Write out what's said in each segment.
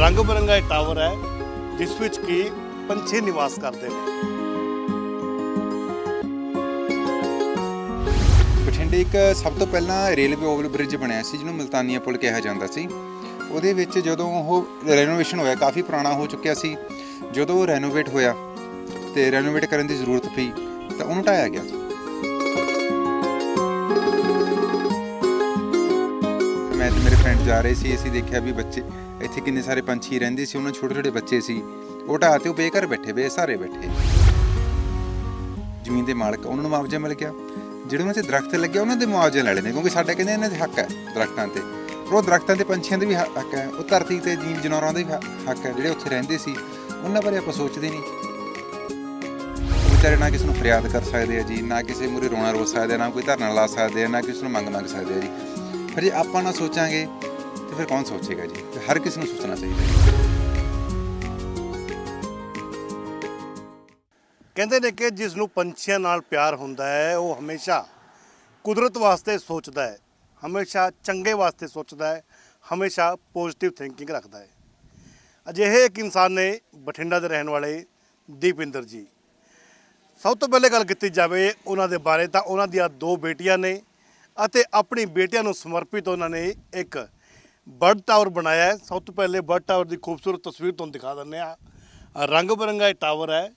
ਰੰਗ ਬਰੰਗਾ ਇਹ ਟਾਵਰ ਹੈ, ਜਿਸ ਵਿੱਚ ਕੀ ਪੰਛੀ ਨਿਵਾਸ ਕਰਦੇ ਨੇ। ਬਠਿੰਡੇ ਇੱਕ ਸਭ ਤੋਂ ਪਹਿਲਾਂ ਰੇਲਵੇ ਓਵਰ ਬ੍ਰਿਜ ਬਣਿਆ ਸੀ, ਜਿਹਨੂੰ ਮਲਤਾਨੀਆ ਪੁਲ ਕਿਹਾ ਜਾਂਦਾ ਸੀ। ਉਹਦੇ ਵਿੱਚ ਜਦੋਂ ਉਹ ਰੈਨੋਵੇਸ਼ਨ ਹੋਇਆ, ਕਾਫੀ ਪੁਰਾਣਾ ਹੋ ਚੁੱਕਿਆ ਸੀ। ਜਦੋਂ ਉਹ ਰੈਨੋਵੇਟ ਹੋਇਆ ਤੇ ਰੈਨੋਵੇਟ ਕਰਨ ਦੀ ਜ਼ਰੂਰਤ ਪਈ, ਤਾਂ ਉਹਨੂੰ ਢਾਇਆ ਗਿਆ। ਫਰੈਂਡ ਜਾ ਰਹੇ ਸੀ, ਅਸੀਂ ਦੇਖਿਆ ਵੀ ਬੱਚੇ ਇੱਥੇ ਕਿੰਨੇ ਸਾਰੇ ਪੰਛੀ ਰਹਿੰਦੇ ਸੀ, ਉਹਨਾਂ ਛੋਟੇ ਛੋਟੇ ਬੱਚੇ ਸੀ। ਉਹ ਢਾਹ ਤੇ, ਉਹ ਬੇਘਰ ਬੈਠੇ, ਬੇਸਹਾਰੇ ਬੈਠੇ। ਜ਼ਮੀਨ ਦੇ ਮਾਲਕ ਉਹਨਾਂ ਨੂੰ ਮੁਆਵਜ਼ਾ ਮਿਲ ਗਿਆ। ਜਿਹੜੇ ਉਹਨਾਂ ਤੇ ਦਰਖਤ ਲੱਗੇ, ਉਹਨਾਂ ਦੇ ਮੁਆਵਜ਼ੇ ਲੈ ਲੈਣੇ, ਕਿਉਂਕਿ ਸਾਡਾ ਕਹਿੰਦੇ ਇਹਨਾਂ ਦੇ ਹੱਕ ਹੈ ਦਰਖਤਾਂ ਤੇ। ਉਹ ਦਰਖਤਾਂ ਤੇ ਪੰਛੀਆਂ ਦੇ ਵੀ ਹ- ਹੱਕ ਹੈ। ਉਹ ਧਰਤੀ ਤੇ ਜੀਵ ਜਨੌਰਾਂ ਦੇ ਵੀ ਹੱਕ ਹੈ, ਜਿਹੜੇ ਉੱਥੇ ਰਹਿੰਦੇ ਸੀ। ਉਹਨਾਂ ਬਾਰੇ ਆਪਾਂ ਸੋਚਦੇ ਨਹੀਂ। ਉਹ ਵਿਚਾਰੇ ਨਾ ਕਿਸੇ ਨੂੰ ਫਰਿਆਦ ਕਰ ਸਕਦੇ ਆ ਜੀ, ਨਾ ਕਿਸੇ ਮੂਰੇ ਰੋਣਾ ਰੋ ਸਕਦੇ ਆ ਨਾ ਕੋਈ ਧਰਨਾ ਲਾ ਸਕਦੇ ਆ, ਨਾ ਕਿਸੇ ਨੂੰ ਮੰਗ ਮੰਗ ਸਕਦੇ ਆ ਜੀ। ਫਿਰ ਜੇ ਆਪਾਂ ਨਾ ਸੋਚਾਂਗੇ, ਤੇ ਫਿਰ ਕੌਣ ਸੋਚੇਗਾ ਜੀ? ਤੇ ਹਰ ਕਿਸੇ ਨੂੰ ਸੋਚਣਾ ਚਾਹੀਦਾ ਹੈ ਕਹਿੰਦੇ ਨੇ ਕਿ ਜਿਸ ਨੂੰ ਪੰਛੀਆਂ ਨਾਲ ਪਿਆਰ ਹੁੰਦਾ ਹੈ, ਉਹ ਹਮੇਸ਼ਾ ਕੁਦਰਤ ਵਾਸਤੇ ਸੋਚਦਾ ਹੈ, ਹਮੇਸ਼ਾ ਚੰਗੇ ਵਾਸਤੇ ਸੋਚਦਾ ਹੈ, ਹਮੇਸ਼ਾ ਪੋਜ਼ਿਟਿਵ ਥਿੰਕਿੰਗ ਰੱਖਦਾ ਹੈ। ਅਜਿਹੇ ਇੱਕ ਇਨਸਾਨ ਨੇ ਬਠਿੰਡਾ ਦੇ ਰਹਿਣ ਵਾਲੇ ਦੀਪਿੰਦਰ ਜੀ। ਸਭ ਤੋਂ ਪਹਿਲੇ ਗੱਲ ਕੀਤੀ ਜਾਵੇ ਉਹਨਾਂ ਦੇ ਬਾਰੇ, ਤਾਂ ਉਹਨਾਂ ਦੀਆਂ ਦੋ ਬੇਟੀਆਂ ਨੇ ਅਤੇ ਆਪਣੀ ਬੇਟਿਆਂ ਨੂੰ ਸਮਰਪਿਤ ਉਹਨਾਂ ਨੇ ਇੱਕ ਬਰਡ ਟਾਵਰ ਬਣਾਇਆ ਹੈ। ਸਭ ਤੋਂ ਪਹਿਲੇ ਬਰਡ ਟਾਵਰ ਦੀ ਖੂਬਸੂਰਤ ਤਸਵੀਰ ਤੁਹਾਨੂੰ ਦਿਖਾ ਦਿੰਦੇ ਆ ਰੰਗ ਬਰੰਗਾ ਇਹ ਟਾਵਰ ਹੈ,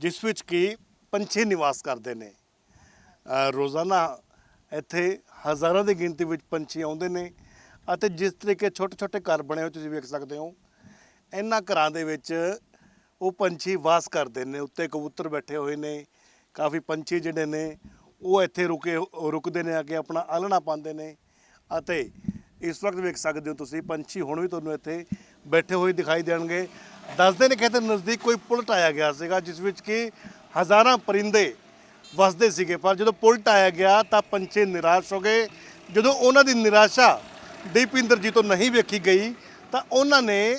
ਜਿਸ ਵਿੱਚ ਕਿ ਪੰਛੀ ਨਿਵਾਸ ਕਰਦੇ ਨੇ। ਰੋਜ਼ਾਨਾ ਇੱਥੇ ਹਜ਼ਾਰਾਂ ਦੀ ਗਿਣਤੀ ਵਿੱਚ ਪੰਛੀ ਆਉਂਦੇ ਨੇ ਅਤੇ ਜਿਸ ਤਰੀਕੇ ਛੋਟੇ ਛੋਟੇ ਘਰ ਬਣੇ ਹੋਏ ਤੁਸੀਂ ਵੇਖ ਸਕਦੇ ਹੋ, ਇਹਨਾਂ ਘਰਾਂ ਦੇ ਵਿੱਚ ਉਹ ਪੰਛੀ ਵਾਸ ਕਰਦੇ ਨੇ। ਉੱਤੇ ਕਬੂਤਰ ਬੈਠੇ ਹੋਏ ਨੇ, ਕਾਫੀ ਪੰਛੀ ਜਿਹੜੇ ਨੇ ਉਹ ਇੱਥੇ ਰੁਕੇ, ਰੁਕਦੇ ਨੇ ਆ ਕੇ ਆਪਣਾ ਆਲਣਾ ਪਾਉਂਦੇ ਨੇ। ਅਤੇ ਇਸ ਵਕਤ ਵੇਖ ਸਕਦੇ ਹੋ ਤੁਸੀਂ, ਪੰਛੀ ਹੁਣ ਵੀ ਤੁਹਾਨੂੰ ਇੱਥੇ ਬੈਠੇ ਹੋਏ ਦਿਖਾਈ ਦੇਣਗੇ। ਦੱਸਦੇ ਨੇ ਕਿ ਨਜ਼ਦੀਕ ਕੋਈ ਪੁਲ ਟਾਇਆ ਗਿਆ ਸੀਗਾ, ਜਿਸ ਵਿੱਚ ਕਿ ਹਜ਼ਾਰਾਂ ਪਰਿੰਦੇ ਵਸਦੇ ਸੀਗੇ। ਪਰ ਜਦੋਂ ਪੁਲ ਟਾਇਆ ਗਿਆ, ਤਾਂ ਪੰਛੀ ਨਿਰਾਸ਼ ਹੋ ਗਏ। ਜਦੋਂ ਉਹਨਾਂ ਦੀ ਨਿਰਾਸ਼ਾ ਦੀਪਿੰਦਰ ਜੀ ਤੋਂ ਨਹੀਂ ਵੇਖੀ ਗਈ, ਤਾਂ ਉਹਨਾਂ ਨੇ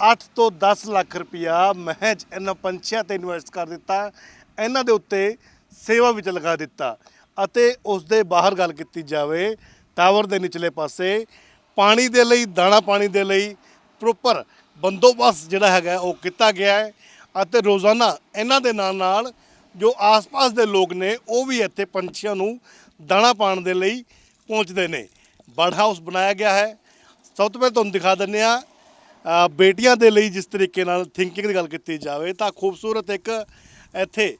8 ਤੋਂ 10 ਲੱਖ ਰੁਪਇਆ ਮਹਿਜ ਇਹਨਾਂ ਪੰਛੀਆਂ ਤੇ ਇਨਵੈਸਟ ਕਰ ਦਿੱਤਾ। ਇਹਨਾਂ ਦੇ ਉੱਤੇ ਸੇਵਾ ਵਿੱਚ ਲਗਾ ਦਿੱਤਾ ਅਤੇ ਉਸ ਦੇ ਬਾਹਰ ਗੱਲ ਕੀਤੀ ਜਾਵੇ, ਟਾਵਰ ਦੇ ਨਿਚਲੇ ਪਾਸੇ ਪਾਣੀ ਦੇ ਲਈ, ਦਾਣਾ ਪਾਣੀ ਦੇ ਲਈ ਪ੍ਰੋਪਰ ਬੰਦੋਬਸਤ ਜਿਹੜਾ ਹੈਗਾ ਉਹ ਕੀਤਾ ਗਿਆ ਹੈ ਅਤੇ ਰੋਜ਼ਾਨਾ ਇਹਨਾਂ ਦੇ ਨਾਲ ਨਾਲ ਜੋ ਆਸ-ਪਾਸ ਦੇ ਲੋਕ ਨੇ, ਉਹ ਵੀ ਇੱਥੇ ਪੰਛੀਆਂ ਨੂੰ ਦਾਣਾ ਪਾਣ ਦੇ ਲਈ ਪਹੁੰਚਦੇ ਨੇ। ਬਰਡ ਹਾਊਸ ਬਣਾਇਆ ਗਿਆ ਹੈ। ਸਭ ਤੋਂ ਪਹਿਲਾਂ ਤੁਹਾਨੂੰ ਦਿਖਾ ਦਿੰਦੇ ਆ ਬੇਟੀਆਂ ਦੇ ਲਈ ਜਿਸ ਤਰੀਕੇ ਨਾਲ ਥਿੰਕਿੰਗ ਦੀ ਗੱਲ ਕੀਤੀ ਜਾਵੇ ਤਾਂ ਖੂਬਸੂਰਤ ਇੱਕ ਇੱਥੇ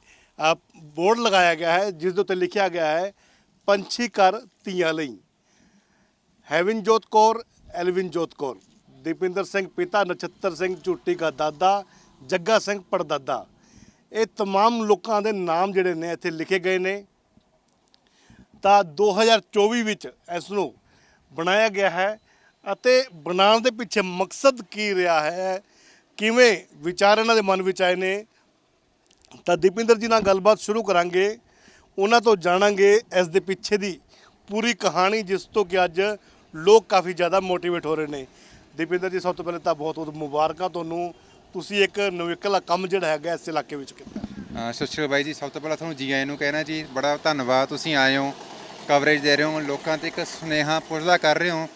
ਬੋਰਡ ਲਗਾਇਆ ਗਿਆ ਹੈ ਜਿਸ ਦੇ ਉੱਤੇ ਲਿਖਿਆ ਗਿਆ ਹੈ ਪੰਛੀ ਘਰ ਧੀਆਂ ਲਈ ਹੈਵਨ ਜੋਤ ਕੌਰ ਐਲਵਿਨ ਜੋਤ ਕੌਰ ਦੀਪਿੰਦਰ ਸਿੰਘ ਪਿਤਾ ਨਛੱਤਰ ਸਿੰਘ ਝੂਟੀ ਦਾ ਦਾਦਾ ਜੱਗਾ ਸਿੰਘ ਪੜਦਾਦਾ ਇਹ तमाम ਲੋਕਾਂ ਦੇ ਨਾਮ ਜਿਹੜੇ ਨੇ ਇੱਥੇ ਲਿਖੇ ਗਏ ਨੇ ਤਾਂ 2024 ਵਿੱਚ ਇਸ ਨੂੰ ਬਣਾਇਆ ਗਿਆ ਹੈ ਅਤੇ ਬਣਾਉਣ ਦੇ ਪਿੱਛੇ ਮਕਸਦ ਕੀ ਰਿਹਾ ਹੈ ਕਿਵੇਂ ਵਿਚਾਰ ਇਹਨਾਂ ਦੇ ਮਨ ਵਿੱਚ ਆਏ ਨੇ ਤਾਂ ਦੀਪਿੰਦਰ ਜੀ ਨਾਲ ਗੱਲਬਾਤ ਸ਼ੁਰੂ ਕਰਾਂਗੇ। ਉਹਨਾਂ ਤੋਂ ਜਾਣਾਂਗੇ ਇਸ ਦੇ ਪਿੱਛੇ ਦੀ ਪੂਰੀ ਕਹਾਣੀ, ਜਿਸ ਤੋਂ ਕਿ ਅੱਜ ਲੋਕ ਕਾਫੀ ਜ਼ਿਆਦਾ ਮੋਟੀਵੇਟ ਹੋ ਰਹੇ ਨੇ। ਦੀਪਿੰਦਰ ਜੀ, ਸਭ ਤੋਂ ਪਹਿਲਾਂ ਤਾਂ ਬਹੁਤ ਬਹੁਤ ਮੁਬਾਰਕਾਂ ਤੁਹਾਨੂੰ। ਤੁਸੀਂ ਇੱਕ ਨਵਿਕਲਾ ਕੰਮ ਜਿਹੜਾ ਹੈਗਾ ਇਸ ਇਲਾਕੇ ਵਿੱਚ ਕੀਤਾ। ਅਹ ਸਤਿ ਸ਼੍ਰੀ ਅਕਾਲ ਬਾਈ ਜੀ। ਸਭ ਤੋਂ ਪਹਿਲਾਂ ਤੁਹਾਨੂੰ ਜੀ ਆਇਆਂ ਨੂੰ ਕਹਿਣਾ ਜੀ, ਬੜਾ ਧੰਨਵਾਦ। ਤੁਸੀਂ ਆਏ ਹੋ ਕਵਰੇਜ ਦੇ ਰਹੇ ਹੋ, ਲੋਕਾਂ ਤੇ ਇੱਕ ਸੁਨੇਹਾ ਪੁੱਜਦਾ ਕਰ ਰਹੇ ਹੋ।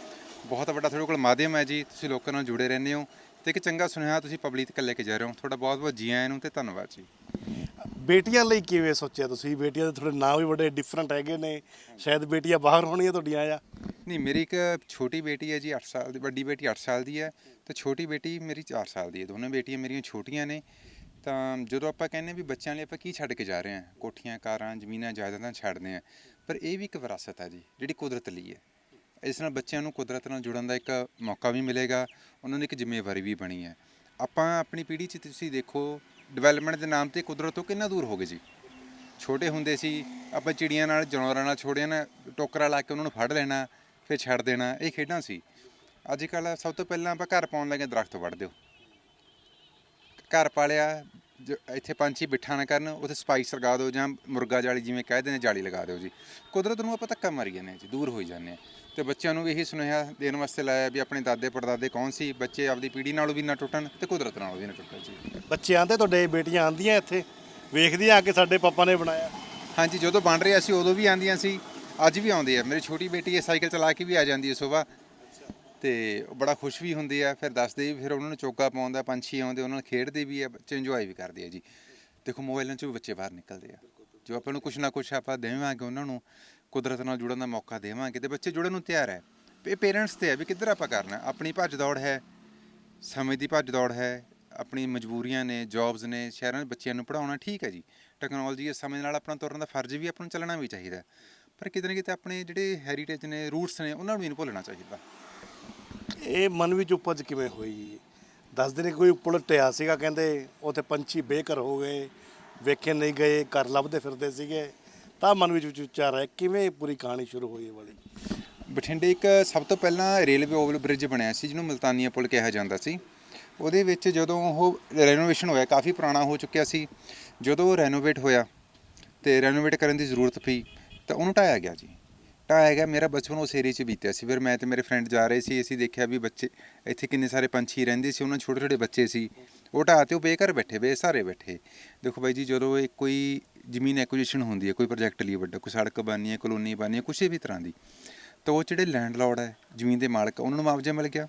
ਬਹੁਤ ਵੱਡਾ ਤੁਹਾਡੇ ਕੋਲ ਮਾਧਿਅਮ ਹੈ ਜੀ। ਤੁਸੀਂ ਲੋਕਾਂ ਨਾਲ ਜੁੜੇ ਰਹਿੰਦੇ ਹੋ। ਤੇ ਇੱਕ ਚੰਗਾ ਸੁਨੇਹਾ ਤੁਸੀਂ ਪਬਲਿਕ ਤੱਕ ਲੈ ਕੇ ਜਾ ਰਹੇ ਹੋ। ਤੁਹਾਡਾ ਬਹੁਤ ਬਹੁਤ ਜੀ ਆਇਆਂ ਨੂੰ ਤੇ ਧੰਨਵਾਦ ਜੀ। ਬੇਟੀਆਂ ਲਈ ਕਿਵੇਂ ਸੋਚਿਆ ਤੁਸੀਂ? ਬੇਟੀਆਂ ਦੇ ਥੋੜੇ ਨਾਂ ਵੀ ਬੜੇ ਡਿਫਰੈਂਟ ਹੈਗੇ ਨੇ। ਸ਼ਾਇਦ ਬੇਟੀਆਂ ਬਾਹਰ ਹੋਣੀਆਂ ਤੁਹਾਡੀਆਂ ਆ ਨਹੀਂ ਮੇਰੀ ਇੱਕ ਛੋਟੀ ਬੇਟੀ ਹੈ ਜੀ 8 ਸਾਲ ਦੀ ਵੱਡੀ ਬੇਟੀ 8 ਸਾਲ ਦੀ ਹੈ ਤੇ ਛੋਟੀ ਬੇਟੀ ਮੇਰੀ 4 ਸਾਲ ਦੀ ਹੈ। ਦੋਨੋਂ ਬੇਟੀਆਂ ਮੇਰੀਆਂ ਛੋਟੀਆਂ ਨੇ। ਤਾਂ ਜਦੋਂ ਆਪਾਂ ਕਹਿੰਦੇ ਵੀ ਬੱਚਿਆਂ ਲਈ ਆਪਾਂ ਕੀ ਛੱਡ ਕੇ ਜਾ ਰਹੇ ਹਾਂ? ਕੋਠੀਆਂ ਕਾਰਾਂ ਜ਼ਮੀਨਾਂ ਜਾਇਦਾਦਾਂ ਛੱਡਦੇ ਹਾਂ। ਪਰ ਇਹ ਵੀ ਇੱਕ ਵਿਰਾਸਤ ਹੈ ਜੀ ਜਿਹੜੀ ਕੁਦਰਤ ਲਈ ਹੈ। ਇਸ ਨਾਲ ਬੱਚਿਆਂ ਨੂੰ ਕੁਦਰਤ ਨਾਲ ਜੁੜਨ ਦਾ ਇੱਕ ਮੌਕਾ ਵੀ ਮਿਲੇਗਾ, ਉਹਨਾਂ ਦੀ ਇੱਕ ਜ਼ਿੰਮੇਵਾਰੀ ਵੀ ਬਣੀ ਹੈ। ਆਪਾਂ ਆਪਣੀ ਪੀੜ੍ਹੀ 'ਚ ਤੁਸੀਂ ਦੇਖੋ ਡਿਵੈਲਪਮੈਂਟ ਦੇ ਨਾਮ ਤੇ ਕੁਦਰਤ ਤੋਂ ਕਿੰਨਾ ਦੂਰ ਹੋ ਗਏ ਜੀ। ਛੋਟੇ ਹੁੰਦੇ ਸੀ, ਆਪਾਂ ਚਿੜੀਆਂ ਨਾਲ ਜਾਨਵਰਾਂ ਨਾਲ ਛੋੜਿਆਂ ਨਾਲ ਟੋਕਰਾ ਲਾ ਕੇ ਉਹਨਾਂ ਨੂੰ ਫੜ ਲੈਣਾ, ਫਿਰ ਛੱਡ ਦੇਣਾ, ਇਹ ਖੇਡਾਂ ਸੀ। ਅੱਜ ਕੱਲ੍ਹ ਸਭ ਤੋਂ ਪਹਿਲਾਂ ਆਪਾਂ ਘਰ ਪਾਉਣ ਲੱਗੇ ਦਰਖਤ ਵੱਢ ਦਿਓ। ਘਰ ਪਾਲਿਆ, ਜੋ ਇੱਥੇ ਪੰਛੀ ਬਿਠਾ ਨਾ ਕਰਨ, ਉੱਥੇ ਸਪਾਈਸ ਲਗਾ ਦਿਓ ਜਾਂ ਮੁਰਗਾ ਜਾਲੀ ਜਿਵੇਂ ਕਹਿ ਦਿੰਦੇ ਜਾਲੀ ਲਗਾ ਦਿਓ ਜੀ। ਕੁਦਰਤ ਨੂੰ ਆਪਾਂ ਧੱਕਾ ਮਾਰੀ ਜਾਂਦੇ ਹਾਂ ਜੀ, ਦੂਰ ਹੋਈ ਜਾਂਦੇ ਹਾਂ। ਤੇ ਬੱਚਿਆਂ ਨੂੰ ਵੀ ਇਹੀ ਸੁਨੇਹਾ ਦੇਣ ਵਾਸਤੇ ਲਾਇਆ ਵੀ ਆਪਣੇ ਦਾਦੇ ਪੜਦਾਦੇ ਕੌਣ ਸੀ? ਬੱਚੇ ਆਪਦੀ ਪੀੜ੍ਹੀ ਨਾਲੋਂ ਵੀ ਨਾ ਟੁੱਟਣ ਤੇ ਕੁਦਰਤ ਨਾਲੋਂ ਵੀ ਨਾ ਟੁੱਟਣ ਜੀ। ਬੱਚੇ ਆਂਦੇ ਤੁਹਾਡੇ ਬੇਟੀਆਂ ਆਂਦੀਆਂ ਇੱਥੇ? ਵੇਖਦੀਆਂ ਆ ਕਿ ਸਾਡੇ ਪਾਪਾ ਨੇ ਬਣਾਇਆ। ਹਾਂਜੀ ਜਦੋਂ ਬਣ ਰਿਹਾ ਸੀ ਉਦੋਂ ਵੀ ਆਂਦੀਆਂ ਸੀ। ਅੱਜ ਵੀ ਆਉਂਦੇ ਆ। ਮੇਰੀ ਛੋਟੀ ਬੇਟੀ ਹੈ ਸਾਈਕਲ ਚਲਾ ਕੇ ਵੀ ਆ ਜਾਂਦੀ ਹੈ ਸਵੇਰ। ਤੇ ਬੜਾ ਖੁਸ਼ ਵੀ ਹੁੰਦੇ ਆ। ਫਿਰ ਦੱਸਦੇ ਵੀ ਫਿਰ ਉਹਨਾਂ ਨੂੰ ਚੋਗਾ ਪਾਉਂਦਾ ਪੰਛੀ ਆਉਂਦੇ ਉਹਨਾਂ ਨਾਲ ਖੇਡਦੇ ਵੀ ਆ ਬੱਚੇ ਇੰਜੋਏ ਵੀ ਕਰਦੇ ਆ ਜੀ। ਦੇਖੋ ਮੋਬਾਈਲਾਂ 'ਚੋਂ ਵੀ ਬੱਚੇ ਬਾਹਰ ਨਿਕਲਦੇ ਆ। ਜੋ ਆਪਾਂ ਨੂੰ ਕੁਛ ਨਾ ਕੁਛ ਆਪਾਂ ਦੇਵਾਂਗੇ ਉਹਨਾਂ ਨੂੰ। ਕੁਦਰਤ ਨਾਲ ਜੁੜਨ ਦਾ ਮੌਕਾ ਦੇਵਾਂਗੇ ਤੇ ਬੱਚੇ ਜੁੜਨ ਨੂੰ ਤਿਆਰ ਹੈ। ਇਹ ਪੇਰੈਂਟਸ ਤੇ ਹੈ ਵੀ ਕਿੱਧਰ ਆਪਾਂ ਕਰਨਾ ਆਪਣੀ ਭੱਜ ਦੌੜ ਹੈ, ਸਮੇਂ ਦੀ ਭੱਜ ਦੌੜ ਹੈ, ਆਪਣੀ ਮਜਬੂਰੀਆਂ ਨੇ ਜੌਬਸ ਨੇ, ਸ਼ਹਿਰਾਂ ਦੇ ਬੱਚਿਆਂ ਨੂੰ ਪੜਾਉਣਾ ਠੀਕ ਹੈ ਜੀ। ਟੈਕਨੋਲੋਜੀ ਇਸ ਸਮੇਂ ਨਾਲ ਆਪਣਾ ਤੁਰਨ ਦਾ ਫਰਜ਼ ਵੀ ਆਪਾਂ ਨੂੰ ਚੱਲਣਾ ਵੀ ਚਾਹੀਦਾ ਪਰ ਕਿਤੇ ਨਾ ਕਿਤੇ ਆਪਣੇ ਜਿਹੜੇ ਹੈਰੀਟੇਜ ਨੇ ਰੂਟਸ ਨੇ, ਉਹਨਾਂ ਨੂੰ ਵੀ ਨਹੀਂ ਭੁੱਲਣਾ ਚਾਹੀਦਾ। ਇਹ ਮਨ ਵਿੱਚ ਉਪਜ ਕਿਵੇਂ ਹੋਈ? ਦੱਸਦੇ ਨੇ ਕੋਈ ਉੱਪਰ ਟਿਆ ਸੀਗਾ, ਕਹਿੰਦੇ ਉੱਥੇ ਪੰਛੀ ਬੇਘਰ ਹੋ ਗਏ, ਵੇਖੇ ਨਹੀਂ ਗਏ, ਘਰ ਲੱਭਦੇ ਫਿਰਦੇ ਸੀਗੇ। ਤਾਂ ਮਨ ਵਿੱਚ ਵਿਚਾਰ ਆਇਆ, ਕਿਵੇਂ ਪੂਰੀ ਕਹਾਣੀ ਸ਼ੁਰੂ ਹੋਈ ਇਹ ਵਾਲੀ? ਬਠਿੰਡੇ ਇੱਕ ਸਭ ਤੋਂ ਪਹਿਲਾਂ ਰੇਲਵੇ ਓਵਰ ਬ੍ਰਿਜ ਬਣਿਆ ਸੀ, ਜਿਹਨੂੰ ਮਲਤਾਨੀਆ ਪੁਲ ਕਿਹਾ ਜਾਂਦਾ ਸੀ। ਉਹਦੇ ਵਿੱਚ ਜਦੋਂ ਉਹ ਰੈਨੋਵੇਸ਼ਨ ਹੋਇਆ, ਕਾਫੀ ਪੁਰਾਣਾ ਹੋ ਚੁੱਕਿਆ ਸੀ। ਜਦੋਂ ਉਹ ਰੈਨੋਵੇਟ ਹੋਇਆ ਤੇ ਰੈਨੋਵੇਟ ਕਰਨ ਦੀ ਜ਼ਰੂਰਤ ਪਈ, ਤਾਂ ਉਹਨੂੰ ਢਾਇਆ ਗਿਆ ਜੀ। ਢਾਇਆ ਗਿਆ, ਮੇਰਾ ਬਚਪਨ ਉਸ ਏਰੀਏ 'ਚ ਬੀਤਿਆ ਸੀ। ਫਿਰ ਮੈਂ ਤੇ ਮੇਰੇ ਫਰੈਂਡ ਜਾ ਰਹੇ ਸੀ, ਅਸੀਂ ਦੇਖਿਆ ਵੀ ਬੱਚੇ ਇੱਥੇ ਕਿੰਨੇ ਸਾਰੇ ਪੰਛੀ ਰਹਿੰਦੇ ਸੀ, ਉਹਨਾਂ ਛੋਟੇ ਛੋਟੇ ਬੱਚੇ ਸੀ। ਉਹ ਢਾਹ ਤੇ ਉਹ ਬੇਘਰ ਬੈਠੇ, ਬੇਸਹਾਰੇ ਬੈਠੇ। ਦੇਖੋ ਬਾਈ ਜੀ, ਜਦੋਂ ਇਹ ਕੋਈ ਜ਼ਮੀਨ ਐਕੁਜੀਸ਼ਨ ਹੁੰਦੀ ਹੈ, ਕੋਈ ਪ੍ਰੋਜੈਕਟ ਲਈ ਵੱਡਾ, ਕੋਈ ਸੜਕ ਬਣਨੀ ਹੈ ਕਲੋਨੀ ਬਣਨੀ ਹੈ ਕਿਸੇ ਵੀ ਤਰ੍ਹਾਂ ਦੀ, ਤਾਂ ਉਹ ਜਿਹੜੇ ਲੈਂਡਲੌਰਡ ਹੈ, ਜ਼ਮੀਨ ਦੇ ਮਾਲਕ, ਉਹਨਾਂ ਨੂੰ ਮੁਆਵਜ਼ਾ ਮਿਲ ਗਿਆ।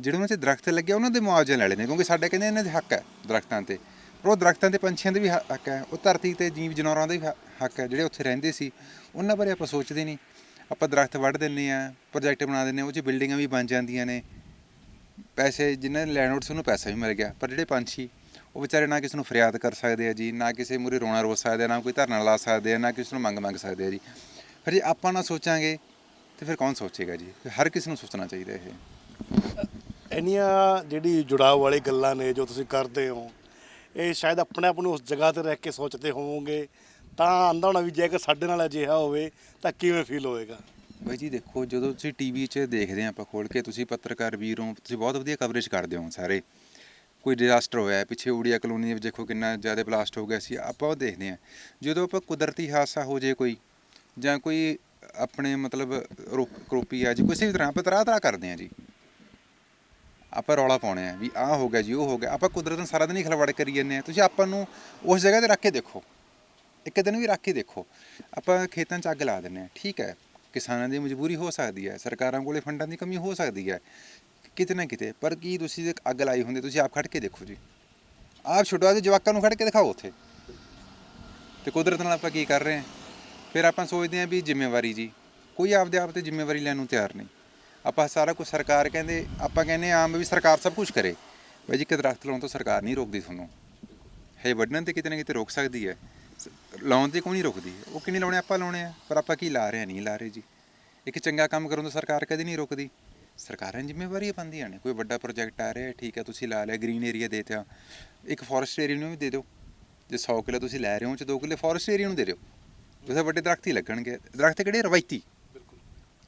ਜਿਹੜੇ ਉਹਨਾਂ 'ਚ ਦਰਖਤ ਲੱਗਿਆ ਉਹਨਾਂ ਦੇ ਮੁਆਵਜ਼ਾ ਲੈ ਲੈਂਦੇ ਕਿਉਂਕਿ ਸਾਡੇ ਕਹਿੰਦੇ ਇਹਨਾਂ ਦੇ ਹੱਕ ਹੈ ਦਰਖਤਾਂ ਤੇ। ਪਰ ਉਹ ਦਰਖਤਾਂ ਤੇ ਪੰਛੀਆਂ ਦੇ ਵੀ ਹੱਕ ਹੈ, ਉਹ ਧਰਤੀ ਤੇ ਜੀਵ ਜਨੌਰਾਂ ਦੇ ਵੀ ਹੱਕ ਹੈ, ਜਿਹੜੇ ਉੱਥੇ ਰਹਿੰਦੇ ਸੀ, ਉਹਨਾਂ ਬਾਰੇ ਆਪਾਂ ਸੋਚਦੇ ਨਹੀਂ। ਆਪਾਂ ਦਰਖਤ ਵੱਢ ਦਿੰਨੇ ਆ ਪ੍ਰੋਜੈਕਟ ਬਣਾ ਦਿੰਨੇ ਆ ਉਹ 'ਚ ਬਿਲਡਿੰਗਾਂ ਵੀ ਬਣ ਜਾਂਦੀਆਂ ਨੇ। ਪੈਸੇ ਜਿਨ੍ਹਾਂ ਨੇ ਲੈਂਡਲੋਡ ਸੀ ਉਹਨੂੰ ਪੈਸਾ ਵੀ ਮਿਲ ਗਿਆ। ਪਰ ਜਿਹੜੇ ਪੰਛੀ, ਉਹ ਵਿਚਾਰੇ ਨਾ ਕਿਸੇ ਨੂੰ ਫਰਿਆਦ ਕਰ ਸਕਦੇ ਆ ਜੀ, ਨਾ ਕਿਸੇ ਮੂਰੇ ਰੋਣਾ ਰੋ ਸਕਦੇ ਆ, ਨਾ ਕੋਈ ਧਰਨਾ ਲਾ ਸਕਦੇ ਆ, ਨਾ ਕਿਸੇ ਨੂੰ ਮੰਗ ਮੰਗ ਸਕਦੇ ਆ ਜੀ। ਫਿਰ ਜੇ ਆਪਾਂ ਨਾ ਸੋਚਾਂਗੇ, ਤੇ ਫਿਰ ਕੌਣ ਸੋਚੇਗਾ ਜੀ? ਹਰ ਕਿਸੇ ਨੂੰ ਸੋਚਣਾ ਚਾਹੀਦਾ ਇਹ। ਇੰਨੀਆਂ ਜਿਹੜੀ ਜੁੜਾਵ ਵਾਲੀ ਗੱਲਾਂ ਨੇ ਜੋ ਤੁਸੀਂ ਕਰਦੇ ਹੋ, ਇਹ ਸ਼ਾਇਦ ਆਪਣੇ ਆਪ ਨੂੰ ਉਸ ਜਗ੍ਹਾ ਤੇ ਰਹਿ ਕੇ ਸੋਚਦੇ ਹੋਵੋਗੇ, ਤਾਂ ਆਂਦਾ ਹੋਣਾ ਵੀ ਜੇਕਰ ਸਾਡੇ ਨਾਲ ਅਜਿਹਾ ਹੋਵੇ, ਤਾਂ ਕਿਵੇਂ ਫੀਲ ਹੋਵੇਗਾ ਬਾਈ ਜੀ ਦੇਖੋ, ਜਦੋਂ ਤੁਸੀਂ ਟੀਵੀ 'ਚ ਦੇਖਦੇ ਆ ਆਪਾਂ ਖੋਲ ਕੇ, ਤੁਸੀਂ ਪੱਤਰਕਾਰ ਵੀਰ ਹੋ, ਤੁਸੀਂ ਬਹੁਤ ਵਧੀਆ ਕਵਰੇਜ ਕਰਦੇ ਹੋ ਸਾਰੇ। ਕੋਈ ਡਿਜ਼ਾਸਟਰ ਹੋਇਆ, ਪਿੱਛੇ ਉੜੀਆ ਕਲੋਨੀ ਵਿੱਚ ਦੇਖੋ ਕਿੰਨਾ ਜ਼ਿਆਦਾ ਬਲਾਸਟ ਹੋ ਗਿਆ ਸੀ, ਆਪਾਂ ਉਹ ਦੇਖਦੇ ਆ ਜਦੋਂ ਆਪਾਂ ਕੁਦਰਤੀ ਹਾਦਸਾ ਹੋ ਜੇ ਕੋਈ, ਜਾਂ ਕੋਈ ਆਪਣੇ ਮਤਲਬ ਰੋ- ਕਰੋਪੀ ਆ ਜੀ ਕਿਸੇ ਵੀ ਤਰ੍ਹਾਂ, ਆਪਾਂ ਤਰਾਹ ਤਰਾਹ ਕਰਦੇ ਆ ਜੀ। ਆਪਾਂ ਰੌਲਾ ਪਾਉਣੇ ਆ ਵੀ ਆਹ ਹੋ ਗਿਆ ਜੀ, ਉਹ ਹੋ ਗਿਆ। ਆਪਾਂ ਕੁਦਰਤ ਨੂੰ ਸਾਰਾ ਦਿਨ ਹੀ ਖਲਵਾੜ ਕਰੀ ਜਾਂਦੇ ਆ ਤੁਸੀਂ ਆਪਾਂ ਨੂੰ ਉਸ ਜਗ੍ਹਾ ਤੇ ਰੱਖ ਕੇ ਦੇਖੋ। ਇੱਕ ਦਿਨ ਵੀ ਰੱਖ ਕੇ ਦੇਖੋ। ਆਪਾਂ ਖੇਤਾਂ 'ਚ ਅੱਗ ਲਾ ਦਿੰਦੇ ਆ ਠੀਕ ਹੈ। ਕਿਸਾਨਾਂ ਦੀ ਮਜਬੂਰੀ ਹੋ ਸਕਦੀ ਹੈ, ਸਰਕਾਰਾਂ ਕੋਲੇ ਫੰਡਾਂ ਦੀ ਕਮੀ ਹੋ ਸਕਦੀ ਹੈ। ਕਿਤੇ ਨਾ ਕਿਤੇ, ਪਰ ਕੀ ਤੁਸੀਂ ਜੇ ਅੱਗ ਲਾਈ ਹੁੰਦੀ, ਤੁਸੀਂ ਆਪ ਖੜ ਕੇ ਦੇਖੋ ਜੀ। ਆਪ ਛੁੱਟਵਾ ਦੇ ਜਵਾਕਾਂ ਨੂੰ ਖੜ ਕੇ ਦਿਖਾਓ ਉੱਥੇ। ਤੇ ਕੁਦਰਤ ਨਾਲ ਆਪਾਂ ਕੀ ਕਰ ਰਹੇ ਹਾਂ? ਫਿਰ ਆਪਾਂ ਸੋਚਦੇ ਹਾਂ ਵੀ ਜ਼ਿੰਮੇਵਾਰੀ ਜੀ, ਕੋਈ ਆਪਦੇ ਆਪ ਤੇ ਜ਼ਿੰਮੇਵਾਰੀ ਲੈਣ ਨੂੰ ਤਿਆਰ ਨਹੀਂ। ਆਪਾਂ ਸਾਰਾ ਕੁਝ ਸਰਕਾਰ ਕਹਿੰਦੇ, ਆਪਾਂ ਕਹਿੰਦੇ ਹਾਂ ਆਮ ਵੀ ਸਰਕਾਰ ਸਭ ਕੁਝ ਕਰੇ। ਬਾਈ ਜੀ ਕਿ ਦਰਖਤ ਲਾਉਣ ਤੋਂ ਸਰਕਾਰ ਨਹੀਂ ਰੋਕਦੀ ਤੁਹਾਨੂੰ। ਹੈ ਵੱਢਣ ਤੇ ਕਿਤੇ ਨਾ ਕਿਤੇ ਰੋਕ ਸਕਦੀ ਹੈ। ਲਾਉਣ ਤੇ ਕੋਈ ਨਹੀਂ ਰੋਕਦੀ? ਉਹ ਕਿੰਨੇ ਲਾਉਣੇ ਆਪਾਂ ਲਾਉਣੇ ਆ? ਪਰ ਆਪਾਂ ਕੀ ਲਾ ਰਹੇ ਨਹੀਂ ਲਾ ਰਹੇ ਜੀ। ਇੱਕ ਚੰਗਾ ਕੰਮ ਕਰਨ ਤੋਂ ਸਰਕਾਰ ਕਦੇ ਨਹੀਂ ਰੋਕਦੀ। ਸਰਕਾਰਾਂ ਦੀ ਜ਼ਿੰਮੇਵਾਰੀ ਬਣਦੀਆਂ ਨੇ। ਕੋਈ ਵੱਡਾ ਪ੍ਰੋਜੈਕਟ ਆ ਰਿਹਾ ਠੀਕ ਹੈ ਤੁਸੀਂ ਲਾ ਲਿਆ ਗ੍ਰੀਨ ਏਰੀਆ ਦੇ ਦਿੱਤਾ। ਇੱਕ ਫੋਰੈਸਟ ਏਰੀਆ ਨੂੰ ਵੀ ਦੇ ਦਿਓ। ਜੇ 100 ਕਿੱਲੇ ਤੁਸੀਂ ਲੈ ਰਹੇ ਹੋ ਚ 2 ਕਿੱਲੇ ਫੋਰੈਸਟ ਏਰੀਆ ਨੂੰ ਦੇ ਦਿਓ। ਉਹਦੇ ਵੱਡੇ ਦਰਖਤ ਹੀ ਲੱਗਣਗੇ। ਦਰਖਤ ਕਿਹੜੇ? ਰਵਾਇਤੀ।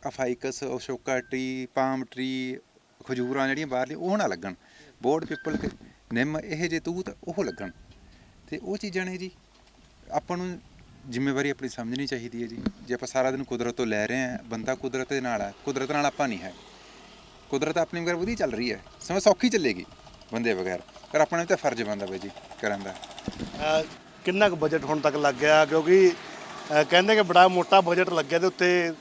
ਅਫਾਈਕਸ ਅਸ਼ੋਕਾ ਟਰੀ ਪਾਮ ਟਰੀ ਖਜੂਰਾਂ ਜਿਹੜੀਆਂ ਬਾਹਰਲੀ ਉਹ ਨਾ ਲੱਗਣ। ਬੋਰਡ ਪਿੱਪਲ ਨਿੰਮ ਇਹ ਜੇ ਤੂਤ ਉਹ ਲੱਗਣ। ਤੇ ਉਹ ਚੀਜ਼ਾਂ ਨੇ ਜੀ। ਆਪਾਂ ਨੂੰ ਜ਼ਿੰਮੇਵਾਰੀ ਆਪਣੀ ਸਮਝਣੀ ਚਾਹੀਦੀ ਹੈ ਜੀ। ਜੇ ਆਪਾਂ ਸਾਰਾ ਦਿਨ ਕੁਦਰਤ ਤੋਂ ਲੈ ਰਹੇ ਹਾਂ, ਬੰਦਾ ਕੁਦਰਤ ਦੇ ਨਾਲ ਹੈ, ਕੁਦਰਤ ਨਾਲ ਆਪਾਂ ਨਹੀਂ ਹੈ। ਕੁਦਰਤ ਆਪਣੀ ਵਗੈਰ ਵਧੀਆ ਚੱਲ ਰਹੀ ਹੈ ਸਮਾਂ ਸੌਖੀ ਚੱਲੇਗੀ, ਬੰਦੇ ਬਗੈਰ। ਪਰ ਆਪਣਾ ਵੀ ਤਾਂ ਫਰਜ਼ ਬਣਦਾ ਬਾਈ ਜੀ, ਕਰਨ ਦਾ। ਕਿੰਨਾ ਕੁ ਬਜਟ ਹੁਣ ਤੱਕ ਲੱਗ ਗਿਆ? ਕਿਉਂਕਿ ਕਹਿੰਦੇ ਕਿ ਬੜਾ ਮੋਟਾ ਬਜਟ ਲੱਗਿਆ ਤੇ ਉੱਤੇ।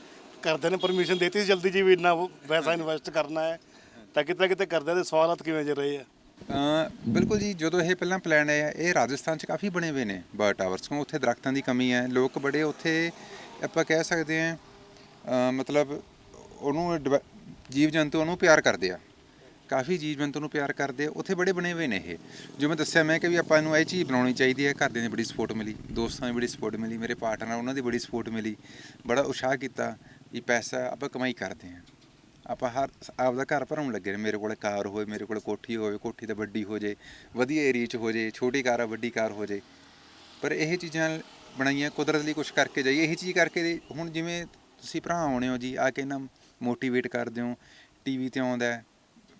ਕਰਦੇ ਨੇ ਪਰਮਿਸ਼ਨ ਦਿੱਤੀ ਸੀ ਜਲਦੀ ਜੀ ਵੀ ਇੰਨਾ ਪੈਸਾ ਇਨਵੈਸਟ ਕਰਨਾ ਹੈ। ਤਾਂ ਕਿਤੇ ਕਿਤੇ ਕਰਦੇ ਦੇ ਸਵਾਲਤ ਕਿਵੇਂ ਜੇ ਰਹੇ ਆ? ਬਿਲਕੁਲ ਜੀ, ਜਦੋਂ ਇਹ ਪਹਿਲਾਂ ਪਲਾਨ ਆਇਆ, ਇਹ ਰਾਜਸਥਾਨ 'ਚ ਕਾਫੀ ਬਣੇ ਹੋਏ ਨੇ ਬਰਡ ਟਾਵਰਸ, ਕਿਉਂ ਉੱਥੇ ਦਰਖਤਾਂ ਦੀ ਕਮੀ ਹੈ, ਲੋਕ ਬੜੇ ਉੱਥੇ, ਆਪਾਂ ਕਹਿ ਸਕਦੇ ਹਾਂ ਮਤਲਬ ਉਹਨੂੰ ਡਿਵੈ- ਜੀਵ ਜੰਤੂ ਨੂੰ ਪਿਆਰ ਕਰਦੇ ਆ। ਕਾਫੀ ਜੀਵ ਜੰਤੂ ਨੂੰ ਪਿਆਰ ਕਰਦੇ ਆ, ਉੱਥੇ ਬੜੇ ਬਣੇ ਹੋਏ ਨੇ ਇਹ। ਜਿਵੇਂ ਦੱਸਿਆ ਮੈਂ ਕਿ ਵੀ ਆਪਾਂ ਨੂੰ ਇਹ ਚੀਜ਼ ਬਣਾਉਣੀ ਚਾਹੀਦੀ ਹੈ, ਘਰਦਿਆਂ ਦੀ ਬੜੀ ਸਪੋਰਟ ਮਿਲੀ, ਦੋਸਤਾਂ ਦੀ ਬੜੀ ਸਪੋਰਟ ਮਿਲੀ, ਮੇਰੇ ਪਾਰਟਨਰ ਉਹਨਾਂ ਦੀ ਬੜੀ ਸਪੋਰਟ ਮਿਲੀ, ਬੜਾ ਉਤਸ਼ਾਹ ਕੀਤਾ ਵੀ ਪੈਸਾ ਆਪਾਂ ਕਮਾਈ ਕਰਦੇ ਹਾਂ। ਆਪਾਂ ਹਰ ਆਪਦਾ ਘਰ ਭਰਾਉਣ ਲੱਗੇ ਨੇ, ਮੇਰੇ ਕੋਲੇ ਕਾਰ ਹੋਵੇ, ਮੇਰੇ ਕੋਲੇ ਕੋਠੀ ਹੋਵੇ, ਕੋਠੀ ਤਾਂ ਵੱਡੀ ਹੋ ਜੇ, ਵਧੀਆ ਏਰੀਆ 'ਚ ਹੋ ਜੇ, ਛੋਟੀ ਕਾਰ ਆ, ਵੱਡੀ ਕਾਰ ਹੋ ਜੇ। ਪਰ ਇਹ ਚੀਜ਼ਾਂ ਬਣਾਈਆਂ ਕੁਦਰਤ ਲਈ ਕੁਝ ਕਰਕੇ ਜਾਈਏ। ਇਹ ਚੀਜ਼ ਕਰਕੇ ਦੇ- ਹੁਣ ਜਿਵੇਂ ਤੁਸੀਂ ਭਰਾ ਆਉਣੇ ਹੋ ਜੀ, ਆ ਕੇ ਨਾ ਮੋਟੀਵੇਟ ਕਰਦੇ ਹੋ ਟੀਵੀ ਤੇ ਆਉਂਦਾ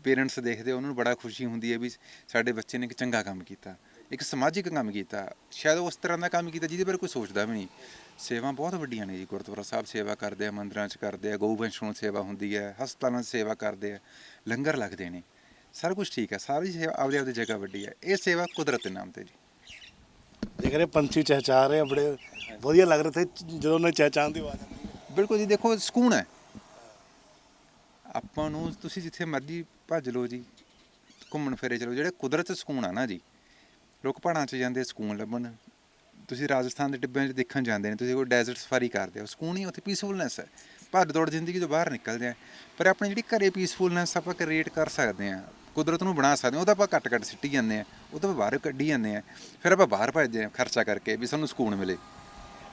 ਪੇਰੈਂਟਸ ਦੇਖਦੇ ਉਹਨਾਂ ਨੂੰ ਬੜਾ ਖੁਸ਼ੀ ਹੁੰਦੀ ਹੈ ਵੀ ਸਾਡੇ ਬੱਚੇ ਨੇ ਇੱਕ ਚੰਗਾ ਕੰਮ ਕੀਤਾ। ਇੱਕ ਸਮਾਜਿਕ ਕੰਮ ਕੀਤਾ ਸ਼ਾਇਦ ਉਸ ਤਰ੍ਹਾਂ ਦਾ ਕੰਮ ਕੀਤਾ ਜਿਹਦੇ ਬਾਰੇ ਕੋਈ ਸੋਚਦਾ ਵੀ ਨਹੀਂ। ਸੇਵਾ ਬਹੁਤ ਵੱਡੀਆਂ ਨੇ ਜੀ ਗੁਰਦੁਆਰਾ ਸਾਹਿਬ ਸੇਵਾ ਕਰਦੇ ਆ ਮੰਦਿਰਾਂ 'ਚ ਕਰਦੇ ਆ ਗਊ ਸੇਵਾ ਹੁੰਦੀ ਹੈ ਹਸਪਤਾਲਾਂ 'ਚ ਸੇਵਾ ਕਰਦੇ ਆ ਲੰਗਰ ਲੱਗਦੇ ਨੇ। ਸਾਰਾ ਕੁਝ ਠੀਕ ਹੈ ਸਾਰੀ ਸੇਵਾ ਆਪਦੀ ਆਪਦੀ ਜਗ੍ਹਾ ਵੱਡੀ ਹੈ। ਇਹ ਸੇਵਾ ਕੁਦਰਤ ਦੇ ਨਾਮ ਤੇ ਜੀ। ਦੇਖ ਰਹੇ ਪੰਛੀ ਚਹਿਚਾ ਰਹੇ ਆ ਬੜੇ ਵਧੀਆ ਲੱਗ ਰਹੇ ਥੇ ਜਦੋਂ ਉਹਨੇ ਚਹਿਚਾਣ ਦੀ ਆਵਾਜ਼ ਆਉਂਦੀ ਹੈ। ਬਿਲਕੁਲ ਜੀ ਦੇਖੋ ਸਕੂਨ ਹੈ। ਆਪਾਂ ਨੂੰ ਤੁਸੀਂ ਜਿੱਥੇ ਮਰਜ਼ੀ ਭੱਜ ਲਓ ਜੀ ਘੁੰਮਣ ਫਿਰੇ ਚਲੋ ਜਿਹੜੇ ਕੁਦਰਤ ਸਕੂਨ ਆ ਨਾ ਜੀ ਲੋਕ ਪਹਾੜਾਂ 'ਚ ਜਾਂਦੇ ਸਕੂਨ ਲੱਭਣ। ਤੁਸੀਂ ਰਾਜਸਥਾਨ ਦੇ ਡਿੱਬਿਆਂ 'ਚ ਦੇਖਣ ਜਾਂਦੇ ਨੇ, ਤੁਸੀਂ ਕੋਈ ਡੈਜ਼ਰਟ ਸਫਾਰੀ ਕਰਦੇ ਹੋ, ਸਕੂਨ ਹੀ ਉੱਥੇ ਪੀਸਫੁਲਨੈਸ ਹੈ। ਭੱਜ ਦੌੜ ਜ਼ਿੰਦਗੀ ਤੋਂ ਬਾਹਰ ਨਿਕਲਦੇ ਆ। ਪਰ ਆਪਣੀ ਜਿਹੜੀ ਘਰੇ ਪੀਸਫੁਲਨੈਸ ਆਪਾਂ ਕ੍ਰੀਏਟ ਕਰ ਸਕਦੇ ਆ, ਕੁਦਰਤ ਨੂੰ ਬਣਾ ਸਕਦੇ ਹਾਂ ਉਹਦਾ ਆਪਾਂ ਘੱਟ ਘੱਟ ਸਿੱਟੀ ਜਾਂਦੇ ਆ, ਉਹ ਤਾਂ ਬਾਹਰ ਕੱਢੀ ਜਾਂਦੇ ਆ। ਫਿਰ ਆਪਾਂ ਬਾਹਰ ਭੱਜਦੇ ਆ ਖਰਚਾ ਕਰਕੇ ਵੀ ਸਾਨੂੰ ਸਕੂਨ ਮਿਲੇ।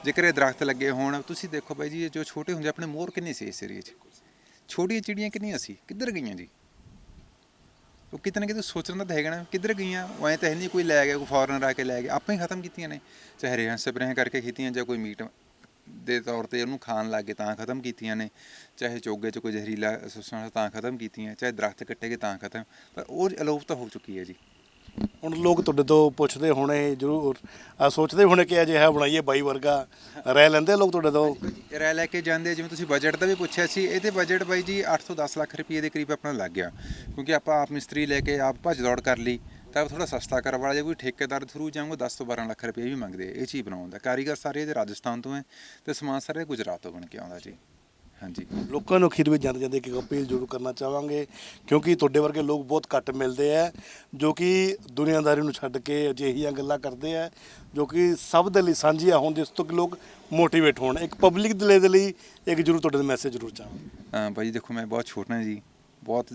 ਜੇਕਰ ਇਹ ਦਰਖਤ ਲੱਗੇ ਹੋਣ, ਤੁਸੀਂ ਦੇਖੋ ਬਾਈ ਜੀ ਜੋ ਛੋਟੇ ਹੁੰਦੇ ਆਪਣੇ ਮੋਰ ਕਿੰਨੇ ਸੀ ਇਸ ਏਰੀਏ 'ਚ? ਛੋਟੀਆਂ ਚਿੜੀਆਂ ਕਿੰਨੀਆਂ ਸੀ? ਕਿੱਧਰ ਗਈਆਂ ਜੀ? ਉਹ ਕਿਤੇ ਨਾ ਕਿਤੇ ਸੋਚਣਾ ਤਾਂ ਹੈਗਾ ਨਾ, ਕਿੱਧਰ ਗਈਆਂ? ਉਹ ਐਂ ਤਾਂ ਹੈ ਨਹੀਂ ਕੋਈ ਲੈ ਗਿਆ, ਕੋਈ ਫੋਰਨਰ ਆ ਕੇ ਲੈ ਗਿਆ। ਆਪਾਂ ਹੀ ਖਤਮ ਕੀਤੀਆਂ ਨੇ। ਚਾਹੇ ਰੇਹਾਂ ਸਪਰੇਹਾਂ ਕਰਕੇ ਕੀਤੀਆਂ ਜਾਂ ਕੋਈ ਮੀਟ ਦੇ ਤੌਰ ਤੇ ਉਹਨੂੰ ਖਾਣ ਲੱਗੇ ਤਾਂ ਖਤਮ ਕੀਤੀਆਂ ਨੇ। ਚਾਹੇ ਚੋਗੇ 'ਚ ਕੋਈ ਜ਼ਹਿਰੀਲਾ ਸੁਸਣਾ ਤਾਂ ਖਤਮ ਕੀਤੀਆਂ, ਚਾਹੇ ਦਰਖਤ ਕੱਟੇ ਗਏ ਤਾਂ ਖਤਮ। ਪਰ ਉਹ ਅਲੋਪ ਤਾਂ ਹੋ ਚੁੱਕੀ ਹੈ ਜੀ। ਹੁਣ ਲੋਕ ਤੁਹਾਡੇ ਤੋਂ ਪੁੱਛਦੇ ਹੋਣੇ, ਜਰੂਰ। ਆ ਸੋਚਦੇ ਹੋਣੇ ਕਿ ਅਜਿਹਾ ਬਣਾਈਏ ਬਾਈ ਵਰਗਾ। ਰਹਿ ਲੈਂਦੇ ਲੋਕ ਤੁਹਾਡੇ ਤੋਂ? ਰਹਿ ਲੈ ਕੇ ਜਾਂਦੇ ਜਿਵੇਂ ਤੁਸੀਂ ਬਜਟ ਦਾ ਵੀ ਪੁੱਛਿਆ ਸੀ ਇਹਦੇ ਬਜਟ ਬਾਈ ਜੀ 8 ਤੋਂ 10 ਲੱਖ ਰੁਪਏ ਦੇ ਕਰੀਬ ਆਪਣਾ ਲੱਗ ਗਿਆ। ਕਿਉਂਕਿ ਆਪਾਂ ਆਪ ਮਿਸਤਰੀ ਲੈ ਕੇ ਆਪ ਭੱਜ ਦੌੜ ਕਰ ਲਈ, ਤਾਂ ਥੋੜਾ ਸਸਤਾ ਕਰਵਾ ਲਿਆ ਜੇ ਕੋਈ ਠੇਕੇਦਾਰ ਥਰੂ ਜਾਊਂਗਾ 10 ਤੋਂ 12 ਲੱਖ ਰੁਪਏ ਵੀ ਮੰਗਦੇ ਆ। ਇਹ ਚੀਜ਼ ਬਣਾਉਣ ਦਾ। ਕਾਰੀਗਰ ਸਾਰੇ ਇਹਦੇ ਰਾਜਸਥਾਨ ਤੋਂ ਹੈ ਤੇ ਸਮਾਨ ਸਾਰੇ ਗੁਜਰਾਤ ਤੋਂ ਬਣ ਕੇ ਆਉਂਦਾ ਜੀ। ਹਾਂਜੀ। ਲੋਕਾਂ ਨੂੰ ਅਖੀਰ ਵਿੱਚ ਜਾਂਦੇ ਜਾਂਦੇ ਇੱਕ ਅਪੀਲ ਜ਼ਰੂਰ ਕਰਨਾ ਚਾਹਾਂਗੇ ਕਿਉਂਕਿ ਤੁਹਾਡੇ ਵਰਗੇ ਲੋਕ ਬਹੁਤ ਘੱਟ ਮਿਲਦੇ ਆ ਜੋ ਕਿ ਦੁਨੀਆਦਾਰੀ ਨੂੰ ਛੱਡ ਕੇ ਅਜਿਹੀਆਂ ਗੱਲਾਂ ਕਰਦੇ ਆ ਜੋ ਕਿ ਸਭ ਦੇ ਲਈ ਸਾਂਝੀਆਂ ਹੋਣ ਜਿਸ ਤੋਂ ਕਿ ਲੋਕ ਮੋਟੀਵੇਟ ਹੋਣ। ਇੱਕ ਪਬਲਿਕ ਦੇ ਦੇ ਲਈ ਇੱਕ ਜ਼ਰੂਰ ਤੁਹਾਡੇ ਦਾ ਮੈਸੇਜ ਜ਼ਰੂਰ ਚਾਹਾਂਗੇ। ਅਹ ਭਾਈ ਦੇਖੋ ਮੈਂ ਬਹੁਤ ਛੋਟਾ ਜੀ। ਬਹੁਤ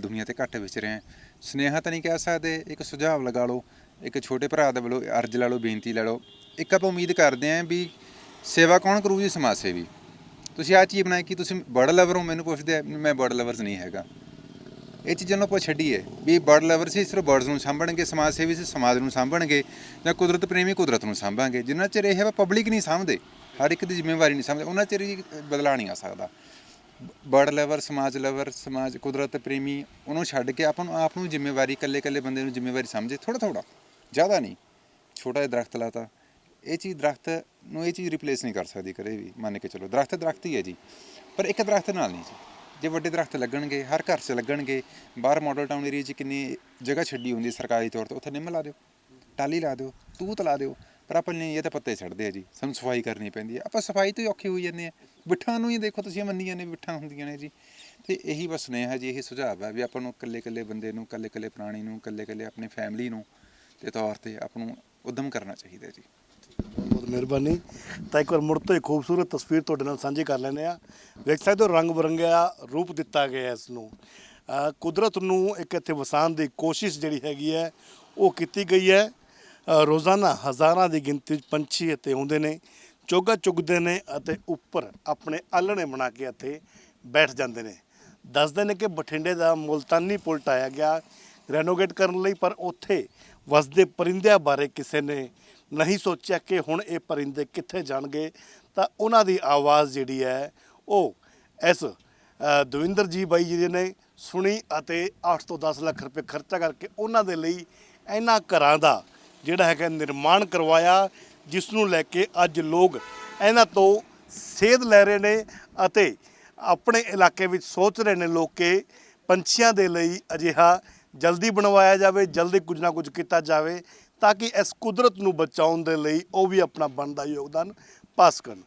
ਦੁਨੀਆ ਤੇ ਘੱਟ ਵਿਚ ਰਿਹਾ। ਸਨੇਹਾ ਤਾਂ ਨਹੀਂ ਕਹਿ ਸਕਦੇ ਇੱਕ ਸੁਝਾਅ ਲਗਾ ਲਓ ਇੱਕ ਛੋਟੇ ਭਰਾ ਦੇ ਵੱਲੋਂ ਅਰਜ਼ ਲਾ ਲਓ ਬੇਨਤੀ ਲਾ ਲਓ। ਇੱਕ ਆਪਾਂ ਉਮੀਦ ਕਰਦੇ ਆਂ ਵੀ ਸੇਵਾ ਕੌਣ ਕਰੂ ਜੀ ਸਮਾਜ ਸੇਵੀ। ਤੁਸੀਂ ਆ ਚੀਜ਼ ਬਣਾਈ ਕਿ ਤੁਸੀਂ ਬਰਡ ਲਵਰ ਹੋ, ਮੈਨੂੰ ਪੁੱਛਦੇ ਆ, ਮੈਂ ਬਰਡ ਲਵਰਸ ਨਹੀਂ ਹੈਗਾ। ਇਹ ਚੀਜ਼ਾਂ ਨੂੰ ਆਪਾਂ ਛੱਡੀਏ ਵੀ ਬਰਡ ਲਵਰ ਸੀ, ਸਿਰਫ ਬਰਡਸ ਨੂੰ ਸਾਂਭਣਗੇ, ਸਮਾਜ ਸੇਵੀ ਸੀ, ਸਮਾਜ ਨੂੰ ਸਾਂਭਣਗੇ ਜਾਂ ਕੁਦਰਤ ਪ੍ਰੇਮੀ ਕੁਦਰਤ ਨੂੰ ਸਾਂਭਾਂਗੇ। ਜਿੰਨਾ ਚਿਰ ਇਹ ਆਪਾਂ ਪਬਲਿਕ ਨਹੀਂ ਸਾਂਭਦੇ, ਹਰ ਇੱਕ ਦੀ ਜ਼ਿੰਮੇਵਾਰੀ ਨਹੀਂ ਸਮਝਦੇ ਉਹਨਾਂ ਚਿਰ ਹੀ ਬਦਲਾ ਨਹੀਂ ਆ ਸਕਦਾ। ਬਰਡ ਲਵਰ, ਸਮਾਜ ਲਵਰ, ਸਮਾਜ ਕੁਦਰਤ ਪ੍ਰੇਮੀ, ਉਹਨੂੰ ਛੱਡ ਕੇ ਆਪਾਂ ਨੂੰ ਆਪ ਨੂੰ ਜ਼ਿੰਮੇਵਾਰੀ ਇਕੱਲੇ ਇਕੱਲੇ ਬੰਦੇ ਨੂੰ ਜ਼ਿੰਮੇਵਾਰੀ ਸਮਝੇ ਥੋੜਾ ਥੋੜਾ ਜ਼ਿਆਦਾ ਨਹੀਂ। ਛੋਟਾ ਜਿਹਾ ਦਰਖਤ ਲਾਤਾ ਇਹ ਚੀਜ਼ ਦਰਖਤ ਨੂੰ ਇਹ ਚੀਜ਼ ਰਿਪਲੇਸ ਨਹੀਂ ਕਰ ਸਕਦੀ, ਕਦੇ ਵੀ, ਮੰਨ ਕੇ ਚਲੋ। ਦਰਖਤ ਦਰਖਤ ਹੀ ਹੈ ਜੀ। ਪਰ ਇੱਕ ਦਰਖਤ ਨਾਲ ਨਹੀਂ ਜੀ। ਜੇ ਵੱਡੇ ਦਰਖਤ ਲੱਗਣਗੇ, ਹਰ ਘਰ 'ਚ ਲੱਗਣਗੇ, ਬਾਹਰ ਮਾਡਲ ਟਾਊਨ ਏਰੀਆ 'ਚ ਕਿੰਨੀ ਜਗ੍ਹਾ ਛੱਡੀ ਹੁੰਦੀ ਸਰਕਾਰੀ ਤੌਰ ਤੇ, ਉੱਥੇ ਨਿੰਮ ਲਾ ਦਿਓ ਟਾਲੀ ਲਾ ਦਿਓ, ਤੂਤ ਲਾ ਦਿਓ। ਪਰ ਆਪਾਂ ਨਹੀਂ, ਇਹ ਤਾਂ ਪੱਤੇ ਛੱਡਦੇ ਆ ਜੀ। ਸਾਨੂੰ ਸਫ਼ਾਈ ਕਰਨੀ ਪੈਂਦੀ ਹੈ ਆਪਾਂ ਸਫ਼ਾਈ ਤੋਂ ਹੀ ਔਖੇ ਹੋਈ ਜਾਂਦੇ ਆ। ਬਿੱਠਾਂ ਨੂੰ ਹੀ ਦੇਖੋ ਤੁਸੀਂ ਮੰਨੀਆਂ ਨੇ ਬਿੱਠਾਂ ਹੁੰਦੀਆਂ ਨੇ ਜੀ। ਤੇ ਇਹੀ ਬਸ ਸੁਨੇਹਾ ਜੀ, ਇਹੀ ਸੁਝਾਅ ਹੈ ਵੀ ਆਪਾਂ ਨੂੰ ਇਕੱਲੇ ਇਕੱਲੇ ਬੰਦੇ ਨੂੰ, ਇਕੱਲੇ ਇਕੱਲੇ ਪ੍ਰਾਣੀ ਨੂੰ, ਇਕੱਲੇ ਇਕੱਲੇ ਆਪਣੀ ਫੈਮਿਲੀ ਨੂੰ ਦੇ ਤੌਰ ਤੇ ਆਪ ਨੂੰ ਉਦਮ ਕਰਨਾ ਚਾਹੀਦਾ ਜੀ। ਬਹੁਤ ਮਿਹਰਬਾਨੀ। ਤਾਂ ਇੱਕ ਵਾਰ ਮੁੜ ਤੋਂ ਇੱਕ ਖੂਬਸੂਰਤ ਤਸਵੀਰ ਤੁਹਾਡੇ ਨਾਲ ਸਾਂਝੀ ਕਰ ਲੈਂਦੇ ਆ ਵੇਖ ਸਕਦੇ ਹੋ ਰੰਗ ਬਰੰਗਿਆ ਰੂਪ ਦਿੱਤਾ ਗਿਆ ਇਸ ਨੂੰ। ਕੁਦਰਤ ਨੂੰ ਇੱਕ ਇੱਥੇ ਵਸਾਉਣ ਦੀ ਕੋਸ਼ਿਸ਼ ਜਿਹੜੀ ਹੈਗੀ ਹੈ, ਉਹ ਕੀਤੀ ਗਈ ਹੈ। ਰੋਜ਼ਾਨਾ ਹਜ਼ਾਰਾਂ ਦੀ ਗਿਣਤੀ ਵਿੱਚ ਪੰਛੀ ਇੱਥੇ ਆਉਂਦੇ ਨੇ, ਚੋਗਾ ਚੁਗਦੇ ਨੇ ਅਤੇ ਉੱਪਰ ਆਪਣੇ ਆਲਣੇ ਬਣਾ ਕੇ ਇੱਥੇ ਬੈਠ ਜਾਂਦੇ ਨੇ। ਦੱਸਦੇ ਨੇ ਕਿ ਬਠਿੰਡੇ ਦਾ ਮੁਲਤਾਨੀ ਪੁਲ ਟਾਇਆ ਗਿਆ, ਰੈਨੋਵੇਟ ਕਰਨ ਲਈ, ਪਰ ਉੱਥੇ ਵਸਦੇ ਪਰਿੰਦਿਆਂ ਬਾਰੇ ਕਿਸੇ ਨੇ ਨਹੀਂ ਸੋਚਿਆ ਕਿ ਹੁਣ ਇਹ ਪਰਿੰਦੇ ਕਿੱਥੇ ਜਾਣਗੇ, ਤਾਂ ਉਹਨਾਂ ਦੀ ਆਵਾਜ਼ ਜਿਹੜੀ ਹੈ, ਉਹ ਇਸ ਦਵਿੰਦਰ ਜੀ ਬਾਈ ਜੀ ਨੇ ਸੁਣੀ ਅਤੇ 8 ਤੋਂ 10 ਲੱਖ ਰੁਪਏ ਖਰਚਾ ਕਰਕੇ ਉਹਨਾਂ ਦੇ ਲਈ ਇਹਨਾਂ ਘਰਾਂ ਦਾ ਜਿਹੜਾ ਹੈਗਾ ਨਿਰਮਾਣ ਕਰਵਾਇਆ ਜਿਸ ਨੂੰ ਲੈ ਕੇ ਅੱਜ ਲੋਕ ਇਹਨਾਂ ਤੋਂ ਸੇਧ ਲੈ ਰਹੇ ਨੇ ਅਤੇ ਆਪਣੇ ਇਲਾਕੇ ਵਿੱਚ ਸੋਚ ਰਹੇ ਨੇ ਲੋਕ ਕਿ ਪੰਛੀਆਂ ਦੇ ਲਈ ਅਜਿਹਾ ਜਲਦੀ ਬਣਵਾਇਆ ਜਾਵੇ, ਜਲਦੀ ਕੁਝ ਨਾ ਕੁਝ ਕੀਤਾ ਜਾਵੇ। ਤਾਂ ਕਿ ਇਸ ਕੁਦਰਤ ਨੂੰ ਬਚਾਉਣ ਦੇ ਲਈ ਉਹ ਵੀ ਆਪਣਾ ਬਣਦਾ ਯੋਗਦਾਨ ਪਾ ਸਕਣ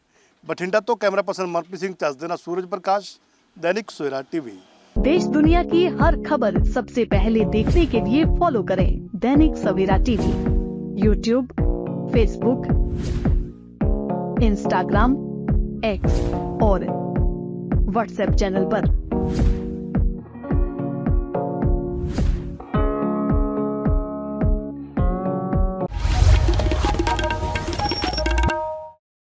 ਬਠਿੰਡਾ ਤੋਂ ਕੈਮਰਾ ਪਰਸਨ ਮਨਪ੍ਰੀਤ ਸਿੰਘ ਚੱਜ ਦੇ ਨਾਲ ਸੂਰਜ ਪ੍ਰਕਾਸ਼ दैनिक सवेरा टीवी देश दुनिया की हर खबर सबसे पहले देखने के लिए फॉलो करें Dainik Savera TV YouTube Facebook Instagram X और व्हाट्सएप चैनल पर।